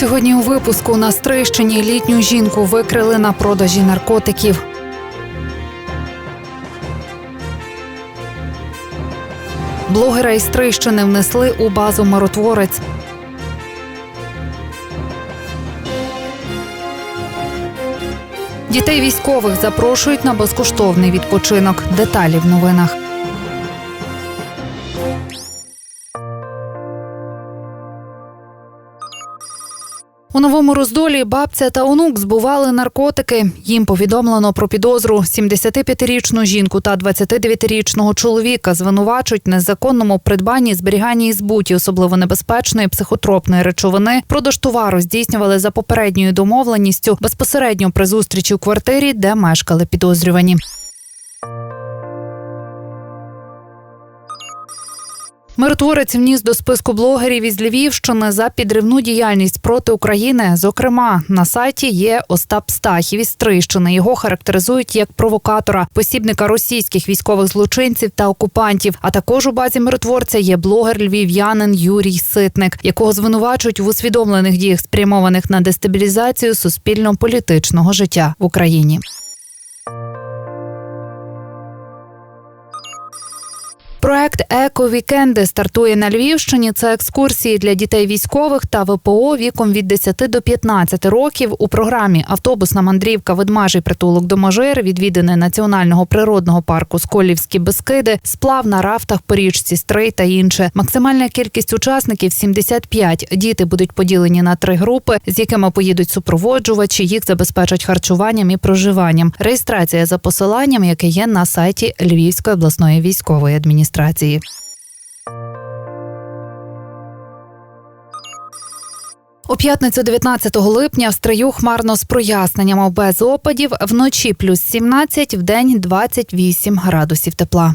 Сьогодні у випуску на Стрийщині літню жінку викрили на продажі наркотиків. Блогера із Стрийщини внесли у базу миротворець. Дітей військових запрошують на безкоштовний відпочинок. Деталі в новинах. У новому роздолі бабця та онук збували наркотики. Їм повідомлено про підозру 75-річну жінку та 29-річного чоловіка звинувачують незаконному придбанні, зберіганні і збуті особливо небезпечної психотропної речовини. Продаж товару здійснювали за попередньою домовленістю безпосередньо при зустрічі у квартирі, де мешкали підозрювані. Миротворець вніс до списку блогерів із Львівщини за підривну діяльність проти України. Зокрема, на сайті є Остап Стахів із Стрийщини. Його характеризують як провокатора, посібника російських військових злочинців та окупантів. А також у базі миротворця є блогер львів'янин Юрій Ситник, якого звинувачують в усвідомлених діях, спрямованих на дестабілізацію суспільно-політичного життя в Україні. Проект Еко-вікенди стартує на Львівщині. Це екскурсії для дітей військових та ВПО віком від 10 до 15 років. У програмі автобусна мандрівка Ведмажий притулок до Можир, відвідини національного природного парку Сколівські Бескиди, сплав на рафтах по річці Стрий та інше. Максимальна кількість учасників 75. Діти будуть поділені на три групи, з якими поїдуть супроводжувачі. Їх забезпечать харчуванням і проживанням. Реєстрація за посиланням, яке є на сайті Львівської обласної військової адміністрації. У п'ятницю 19 липня в стрию хмарно з проясненнями без опадів. Вночі плюс 17, в день 28 градусів тепла.